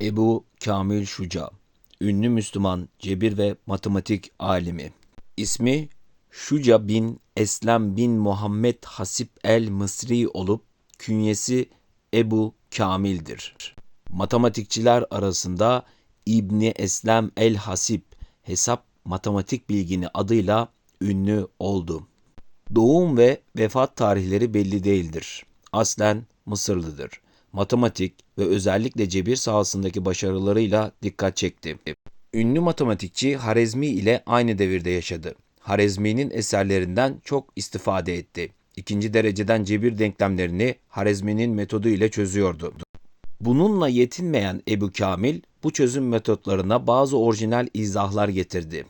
Ebu Kamil Şuca, ünlü Müslüman cebir ve matematik alimi. İsmi Şuca bin Eslem bin Muhammed Hasip el-Mısri olup künyesi Ebu Kamil'dir. Matematikçiler arasında İbni Eslem el-Hasip hesap matematik bilgini adıyla ünlü oldu. Doğum ve vefat tarihleri belli değildir. Aslen Mısırlıdır. Matematik ve özellikle cebir sahasındaki başarılarıyla dikkat çekti. Ünlü matematikçi Harezmi ile aynı devirde yaşadı. Harezmi'nin eserlerinden çok istifade etti. İkinci dereceden cebir denklemlerini Harezmi'nin metodu ile çözüyordu. Bununla yetinmeyen Ebu Kamil bu çözüm metotlarına bazı orijinal izahlar getirdi.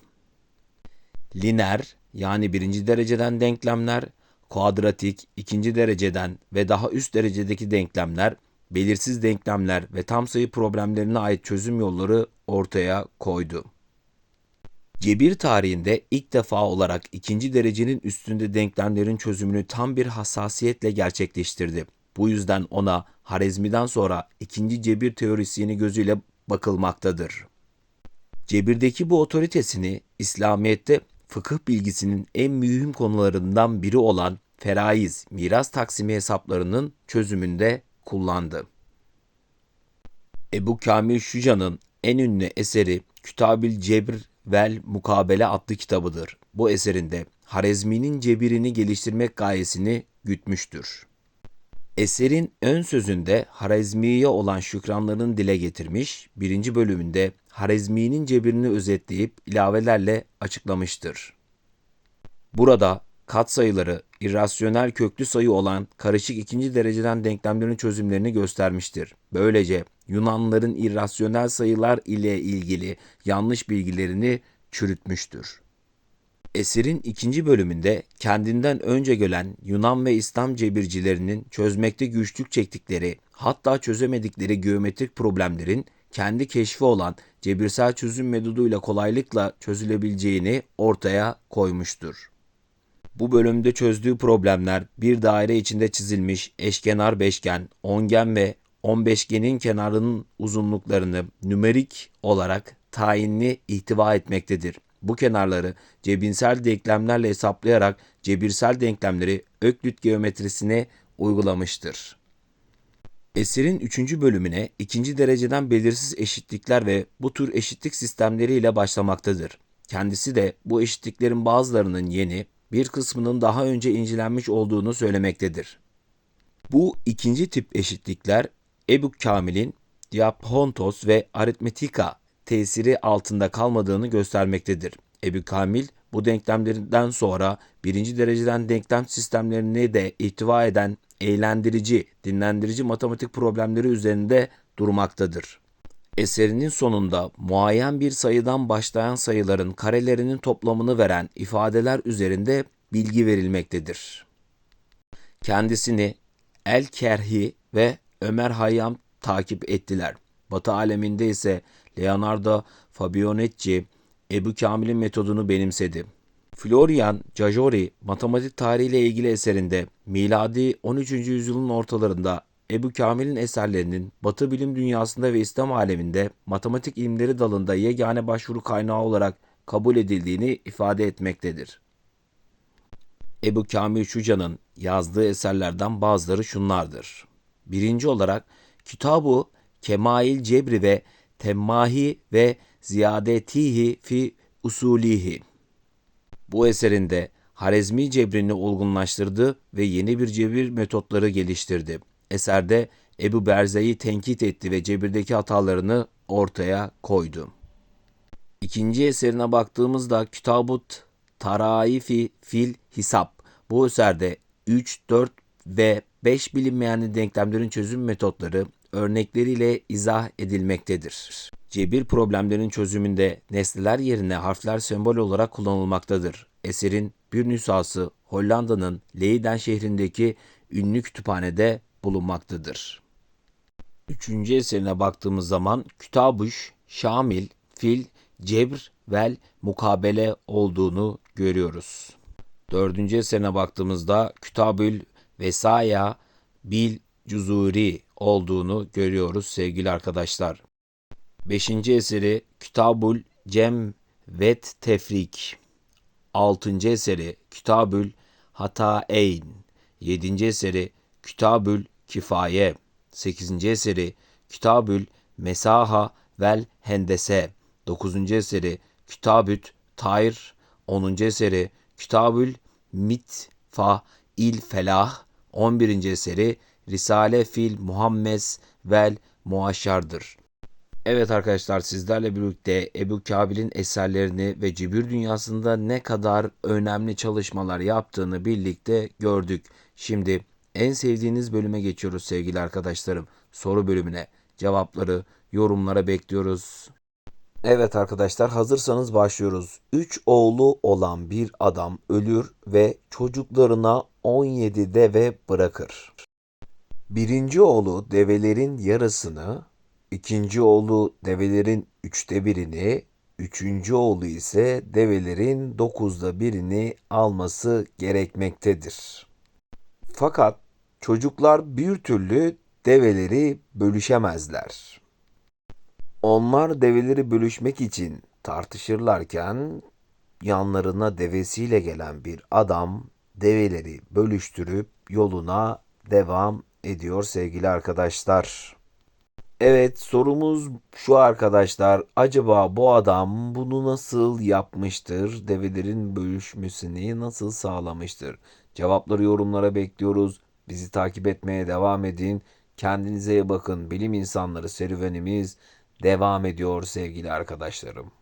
Liner yani birinci dereceden denklemler, kuadratik ikinci dereceden ve daha üst derecedeki denklemler, belirsiz denklemler ve tam sayı problemlerine ait çözüm yolları ortaya koydu. Cebir tarihinde ilk defa olarak ikinci derecenin üstünde denklemlerin çözümünü tam bir hassasiyetle gerçekleştirdi. Bu yüzden ona Harezmi'den sonra ikinci cebir teorisyeni gözüyle bakılmaktadır. Cebirdeki bu otoritesini İslamiyet'te fıkıh bilgisinin en mühim konularından biri olan feraiz, miras taksimi hesaplarının çözümünde kullandı. Ebu Kamil Şuca'nın en ünlü eseri Kütabil Cebr vel Mukabele adlı kitabıdır. Bu eserinde Harezmi'nin cebirini geliştirmek gayesini gütmüştür. Eserin ön sözünde Harezmi'ye olan şükranlarını dile getirmiş, birinci bölümünde Harezmi'nin cebirini özetleyip ilavelerle açıklamıştır. Burada katsayıları irrasyonel köklü sayı olan karışık ikinci dereceden denklemlerin çözümlerini göstermiştir. Böylece Yunanlıların irrasyonel sayılar ile ilgili yanlış bilgilerini çürütmüştür. Eserin ikinci bölümünde kendinden önce gelen Yunan ve İslam cebircilerinin çözmekte güçlük çektikleri hatta çözemedikleri geometrik problemlerin kendi keşfi olan cebirsel çözüm metoduyla kolaylıkla çözülebileceğini ortaya koymuştur. Bu bölümde çözdüğü problemler bir daire içinde çizilmiş eşkenar beşgen, ongen ve on beşgenin kenarının uzunluklarını nümerik olarak tayinli ihtiva etmektedir. Bu kenarları cebirsel denklemlerle hesaplayarak cebirsel denklemleri Öklit geometrisine uygulamıştır. Eserin üçüncü bölümüne ikinci dereceden belirsiz eşitlikler ve bu tür eşitlik sistemleriyle başlamaktadır. Kendisi de bu eşitliklerin bazılarının yeni, bir kısmının daha önce incelenmiş olduğunu söylemektedir. Bu ikinci tip eşitlikler Ebu Kamil'in Diaphontos ve Aritmetika tesiri altında kalmadığını göstermektedir. Ebu Kamil bu denklemlerinden sonra birinci dereceden denklem sistemlerini de ihtiva eden eğlendirici, dinlendirici matematik problemleri üzerinde durmaktadır. Eserinin sonunda muayyen bir sayıdan başlayan sayıların karelerinin toplamını veren ifadeler üzerinde bilgi verilmektedir. Kendisini El Kerhi ve Ömer Hayyam takip ettiler. Batı aleminde ise Leonardo Fabionecci Ebu Kamil'in metodunu benimsedi. Florian Cajori matematik tarihiyle ilgili eserinde miladi 13. yüzyılın ortalarında Ebu Kamil'in eserlerinin Batı bilim dünyasında ve İslam aleminde matematik ilimleri dalında yegane başvuru kaynağı olarak kabul edildiğini ifade etmektedir. Ebu Kamil Şuca'nın yazdığı eserlerden bazıları şunlardır. Birinci olarak Kitabu Kemail Cebri ve Temmahi ve Ziyadetihi fi Usulihi. Bu eserinde Harezmi cebrini olgunlaştırdı ve yeni bir cebir metotları geliştirdi. Eserde Ebu Berza'yı tenkit etti ve cebirdeki hatalarını ortaya koydu. İkinci eserine baktığımızda Kitabut Taraifi Fil Hisap. Bu eserde 3, 4 ve 5 bilinmeyen denklemlerin çözüm metotları örnekleriyle izah edilmektedir. Cebir problemlerinin çözümünde nesneler yerine harfler sembol olarak kullanılmaktadır. Eserin bir nüshası Hollanda'nın Leiden şehrindeki ünlü kütüphanede bulunmaktadır. Üçüncü eserine baktığımız zaman Kütabuş, Şamil, Fil, Cebr, Vel, Mukabele olduğunu görüyoruz. Dördüncü eserine baktığımızda Kütabül Vesaya, Bil, Cuzuri olduğunu görüyoruz sevgili arkadaşlar. Beşinci eseri Kitabul Cem vet Tefrik. Altıncı eseri Kitabül Hataeyn. Yedinci eseri Kitabül Kifaye. Sekizinci eseri Kitabül Mesaha vel Hendese. Dokuzuncu eseri Kitabüt Tayr. Onuncu eseri Kitabül Mitfa il Felah. On birinci eseri Risale fil Muhammes vel Muaşar'dır. Evet arkadaşlar sizlerle birlikte Ebu Kabil'in eserlerini ve cibir dünyasında ne kadar önemli çalışmalar yaptığını birlikte gördük. Şimdi en sevdiğiniz bölüme geçiyoruz sevgili arkadaşlarım. Soru bölümüne. Cevapları yorumlara bekliyoruz. Evet arkadaşlar hazırsanız başlıyoruz. Üç oğlu olan bir adam ölür ve çocuklarına 17 deve bırakır. Birinci oğlu develerin yarısını, ikinci oğlu develerin üçte birini, üçüncü oğlu ise develerin dokuzda birini alması gerekmektedir. Fakat çocuklar bir türlü develeri bölüşemezler. Onlar develeri bölüşmek için tartışırlarken yanlarına devesiyle gelen bir adam develeri bölüştürüp yoluna devam ediyor sevgili arkadaşlar. Evet sorumuz şu arkadaşlar. Acaba bu adam bunu nasıl yapmıştır? Develerin bölüşmesini nasıl sağlamıştır? Cevapları yorumlara bekliyoruz. Bizi takip etmeye devam edin. Kendinize iyi bakın. Bilim insanları serüvenimiz devam ediyor sevgili arkadaşlarım.